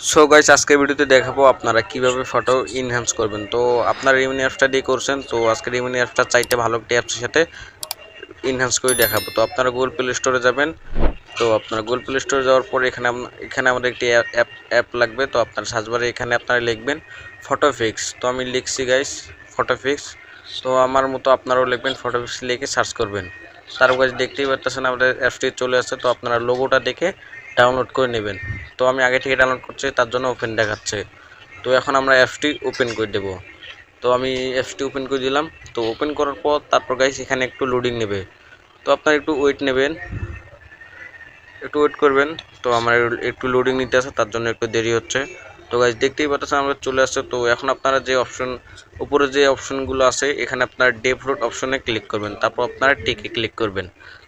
So guys আজকের ভিডিওতে দেখাবো আপনারা কীভাবে ফটো ইনহ্যান্স করবেন। তো, আপনারা রিমিনি অ্যাপসটা দিয়ে করছেন, তো আজকে রিমিনি অ্যাপসটা চাইতে ভালো একটি অ্যাপসের সাথে ইনহ্যান্স করে দেখাবো। তো, আপনারা গুগল প্লে স্টোরে যাবেন। তো, আপনারা গুগল প্লে স্টোরে যাওয়ার পর এখানে এখানে আমাদের একটি অ্যাপ অ্যাপ লাগবে। তো, আপনার সার্চবারে এখানে আপনারা লিখবেন ফটোফিক্স তো, আমি লিখছি গাইস ফটোফিক্স তো, আমার মতো আপনারাও লিখবেন ফটোফিক্স লিখে সার্চ করবেন। তার কাছে দেখতেই পাচ্ছেন আমাদের অ্যাপসটি চলে আসছে। তো, আপনারা লোগোটা দেখে ডাউনলোড করে নেবেন। তো আমি আগে থেকে ডাউনলোড করছি, তার জন্য ওপেন দেখাচ্ছে। তো এখন আমরা অ্যাপসটি ওপেন করে দেব। তো আমি অ্যাপসটি ওপেন করে দিলাম। তো ওপেন করার পর তারপর গাইস এখানে একটু লোডিং নেবে। তো আপনারা একটু ওয়েট নেবেন। একটু ওয়েট করবেন। তো আমার একটু লোডিং নিতে আছে, তার জন্য একটু দেরি হচ্ছে। তো গাইজ দেখতেই পাচ্ছেন আমরা চলে আসছে। তো এখন আপনারা যে অপশন উপরে যে অপশনগুলো আছে, এখানে আপনারা ডে ফ্রুট অপশনে ক্লিক করবেন। তারপর আপনারা টিকে ক্লিক করবেন।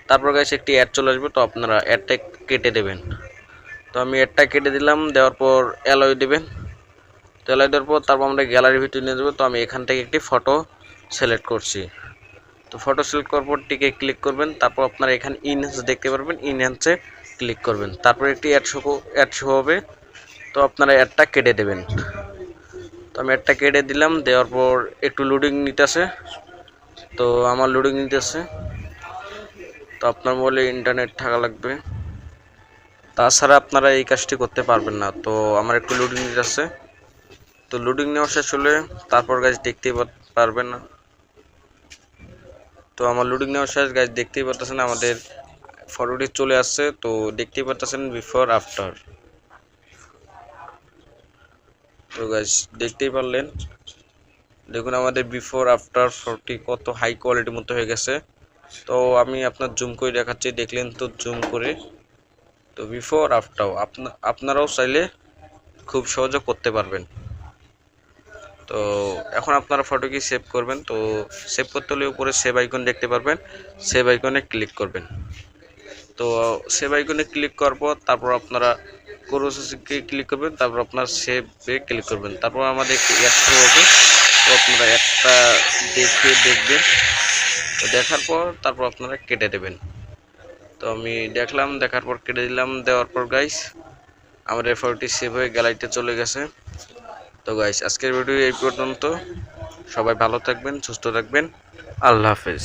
তারপর গাইজ একটি অ্যাড চলে আসবে, তো আপনারা অ্যাডটা কেটে দেবেন। তো আমি অ্যাডটা কেটে দিলাম, দেওয়ার পর অ্যালয় দেবেন। তো অ্যালয় দেওয়ার পর তারপর আমরা গ্যালারির ভিতরে নিয়ে যাব। তো আমি এখান থেকে একটি ফটো সিলেক্ট করছি। তো ফটো সিলেক্ট করার পর টিকে ক্লিক করবেন। তারপর আপনারা এখানে ইনহ্যান্স দেখতে পারবেন। ইনহ্যান্সে ক্লিক করবেন। তারপর একটি অ্যাড শো অ্যাড শো হবে। তো আপনারা অ্যাডটা কেটে দেবেন। তো আমি অ্যাডটা কেটে দিলাম, দেওয়ার পর একটু লোডিং নিতেছে। তো আমার লোডিং নিতেছে। তো আপনার মোবাইলে ইন্টারনেট থাকা লাগবে। তাছাড়া আপনারা এই কাজটি করতে পারবেন না। তো আমার একটু লোডিং নিতেছে। তো লোডিং নেওয়া শেষ হলে তারপর গাছ দেখতেই পারবেন না। তো আমার লোডিং নেওয়া শেষ গাছ দেখতেই পাচ্ছেন আমাদের ফটোটি চলে আসছে। তো দেখতেই পারতেছেন বিফোর আফটার তো গাছ দেখতেই পারলেন। দেখুন আমাদের বিফোর আফটার ফটোটি কত হাই কোয়ালিটির মতো হয়ে গেছে। তো আমি আপনার জুম করে দেখাচ্ছি, দেখলেন তো জুম করে। তো বিফোর আফটার আপনারাও চাইলে খুব সহজে করতে পারবেন। তো এখন আপনারা ফটো কি সেভ করবেন? তো সেভ করতে হলে উপরে সেভ আইকন দেখতে পারবেন। সেভ আইকনে ক্লিক করবেন। তো সেভ আইকনে ক্লিক করার পর তারপর আপনারা প্রসেসকে ক্লিক করবেন, তারপর আপনার সেভে ক্লিক করবেন। তারপর আমাদের একটি অ্যাড শো হবে। তো আপনারা অ্যাডটা দেখে দেখবেন। তো দেখার পর তারপর আপনারা কেটে দেবেন। তো আমি দেখলাম, দেখার পর কেটে দিলাম। দেওয়ার পর গাইস আমাদের ফটোটি সেভ হয়ে গ্যালারিতে চলে গেছে। তো গাইস আজকের ভিডিও এই পর্যন্ত। সবাই ভালো থাকবেন, সুস্থ থাকবেন। আল্লাহ হাফেজ।